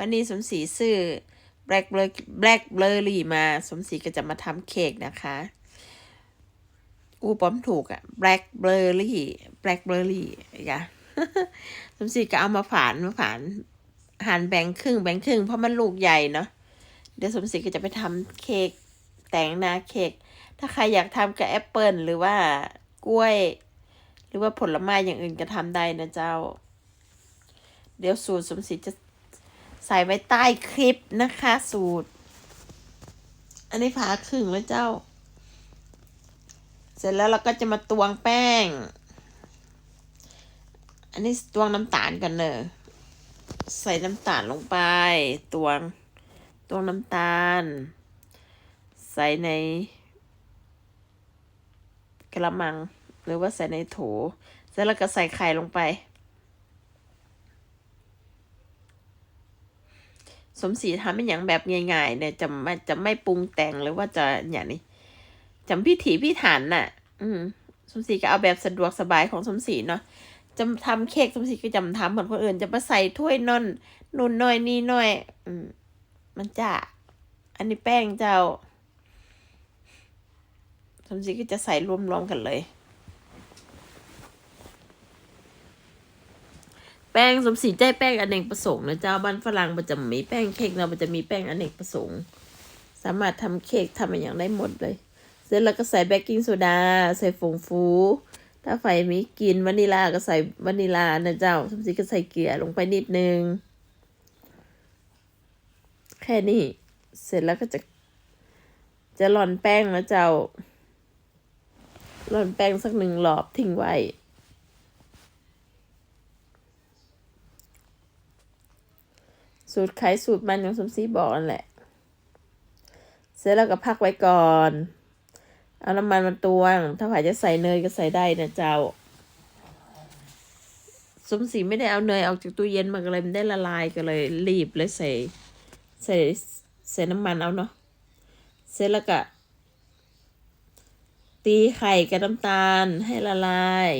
วันนี้สมศรีซื้อ blackberry blackberry มา สมศรีก็จะมาทำเค้กนะคะ อู้ป้อมถูกอะ blackberry blackberry อย่าสมศรีก็เอามาฝานมาฝานหั่นแบ่งครึ่งแบ่งครึ่งเพราะมันลูกใหญ่เนาะเดี๋ยวสมศรีก็จะไปทำเค้กแต่งหน้าเค้กถ้าใครอยากทำกับแอปเปิลหรือว่ากล้วย หรือว่าผลไม้อย่างอื่นก็ทำได้นะเจ้า เดี๋ยวสูตรสมศรีจะ ใส่ไว้ใต้คลิปนะคะ สูตร อันนี้ผ่าครึ่งแล้วเจ้า เสร็จแล้วเราก็จะมาตวงแป้ง อันนี้ตวงน้ำตาลกันเนอะใส่น้ำตาลลงไป ตวง ตวงน้ำตาล ใส่ในกระมัง หรือว่าใส่ในโถ เสร็จแล้วก็ใส่ไข่ลงไป สมศรีทำเป็นอย่างแบบง่ายๆเนี่ยจะไม่จะไม่ปรุงแต่งหรือว่าจะอย่างนี้จำพิถีพิถันน่ะ อืม สมศรีก็เอาแบบสะดวกสบายของสมศรีเนาะจะทำเค้กสมศรีก็จำทำเหมือนคนอื่น จะมาใส่ถ้วยนนนุ่นหน่อยนี่หน่อย อืม มันจะอันนี้แป้งเจ้าสมศรีก็จะใส่รวมๆกันเลย ป้งสมศรีใจแป้งอเนกประสงค์นะเจ้าบ้านฝรั่งมันจะมีแป้งเค้กเรามันจะมีแป้งอเนกประสงค์ สามารถทำเค้กทำอะไรอย่างได้หมดเลย เสร็จแล้วก็ใส่เบกกิ้งโซดา ใส่ฟงฟู ถ้าไฟมีกินวานิลาก็ใส่วานิลานะเจ้าสมศรีก็ใส่เกลือลงไปนิดนึง แค่นี้ เสร็จแล้วก็จะจะหล่อนแป้งนะเจ้าหล่อนแป้งสักหนึ่งหลอบทิ้งไว้ สูตรไขสูตรมันอย่างสมศรีบอกนั่นแหละ เสร็จแล้วก็พักไว้ก่อน เอาน้ำมันมาตวง ถ้าใครจะใส่เนยก็ใส่ได้นะเจ้า สมศรีไม่ได้เอาเนยออกจากตู้เย็นมาก็เลยมันได้ละลายก็เลยรีบเลยใส่ใส่ใส่น้ำมันเอาเนาะ เสร็จแล้วก็ตีไข่กับน้ำตาลให้ละลาย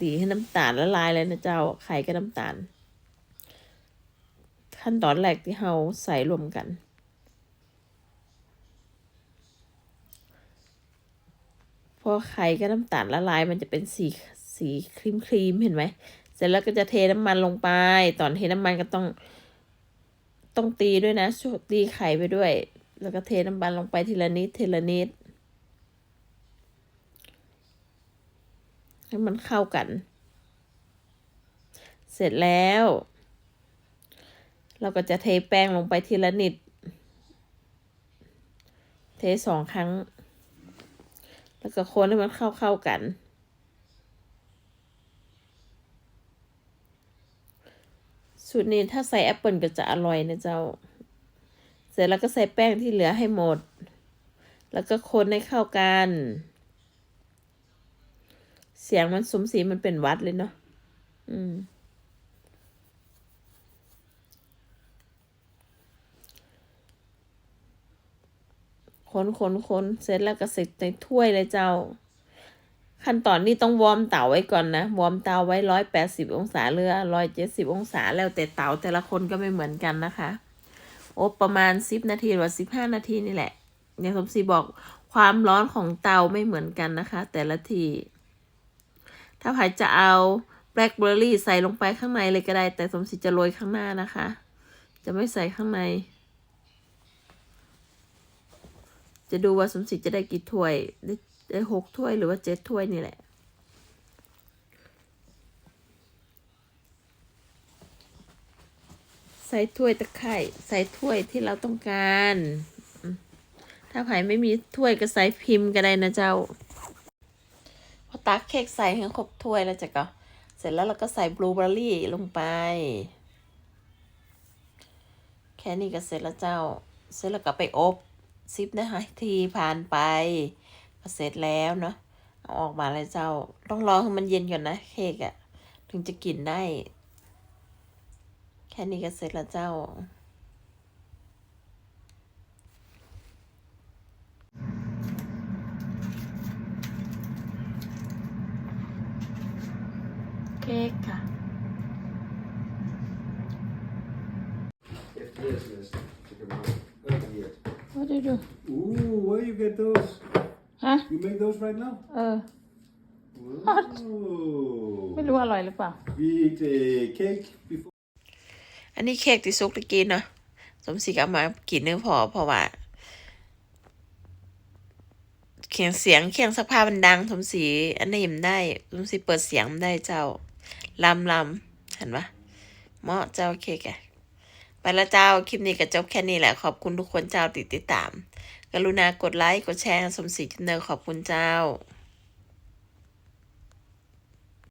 ตีให้น้ำตาลละลายเลยนะเจ้า ไข่กับน้ำตาล ขั้นตอนแรกที่เราใส่รวมกัน พอไข่กับน้ำตาลละลายมันจะเป็นสีสีครีมครีมเห็นไหม เสร็จแล้วก็จะเทน้ำมันลงไป ตอนเทน้ำมันก็ต้อง ต้องตีด้วยนะตีไข่ไปด้วย แล้วก็เทน้ำมันลงไปทีละนิดทีละนิดให้มันเข้ากัน เสร็จแล้ว เราก็จะเทแป้งลงไปทีละนิด เทสองครั้ง แล้วก็คนให้มันเข้าเข้ากัน สูตรนี้ถ้าใส่แอปเปิลก็จะอร่อยนะเจ้า เสร็จแล้วก็ใส่แป้งที่เหลือให้หมด แล้วก็คนให้เข้ากัน เสียงมันสมสีมันเป็นวัดเลยเนาะ อืม คนคนคนเสร็จแล้วก็ใส่ในถ้วยเลยเจ้า ขั้นตอนนี้ต้องวอร์มเตาไว้ก่อนนะ วอร์มเตาไว้ร้อยแปดสิบองศาเรือร้อยเจ็ดสิบองศาแล้วแต่เตาแต่ละคนก็ไม่เหมือนกันนะคะ โอ้ประมาณสิบนาทีหรือสิบห้านาทีนี่แหละอย่างสมศรีบอกความร้อนของเตาไม่เหมือนกันนะคะ แต่ละที ถ้าใครจะเอาแบล็คเบอร์รี่ใส่ลงไปข้างในเลยก็ได้ แต่สมศรีจะโรยข้างหน้านะคะ จะไม่ใส่ข้างใน จะดูว่าสมศรีจะได้กี่ถ้วย ได้ได้หกถ้วยหรือว่าเจ็ดถ้วยนี่แหละ ใส่ถ้วยตะไคร่ใส่ถ้วยที่เราต้องการ ถ้าใครไม่มีถ้วยก็ใส่พิมพ์ก็ได้นะเจ้า พอตักเค้กใส่ให้ครบถ้วยแล้วจ้ะก็เสร็จแล้วเราก็ใส่บลูเบอร์รี่ลงไป แค่นี้ก็เสร็จแล้วเจ้า เสร็จแล้วก็ไปอบ ซิปนะคะทีผ่านไปก็เสร็จแล้วเนาะเอาออกมาเลยเจ้า ต้องรอให้มันเย็นก่อนนะเค้กอะถึงจะกินได้ แค่นี้ก็เสร็จแล้วเจ้าเค้กค่ะ What do you do Ooh, where you get those? ฮะ You make those right now? เออ What? ไม่รู้อร่อยหรือเปล่า We eat a cake before. อันนี้เค้กที่ซุกตะกี้เนาะสมศรีก็เอามากินเนื้อพอเพราะว่าเขียงเสียงเคียงสภาพมันดังสมศรีอันนี้มันได้สมศรีเปิดเสียงมันได้เจ้าลำลำเห็นปะเหมาะเจ้าเค้กอะ ไปแล้วเจ้า คลิปนี้ก็จบแค่นี้แหละ ขอบคุณทุกคนเจ้าติดติดตาม กรุณากดไลค์ กดแชร์สมศรีจินเนอร์ขอบคุณเจ้า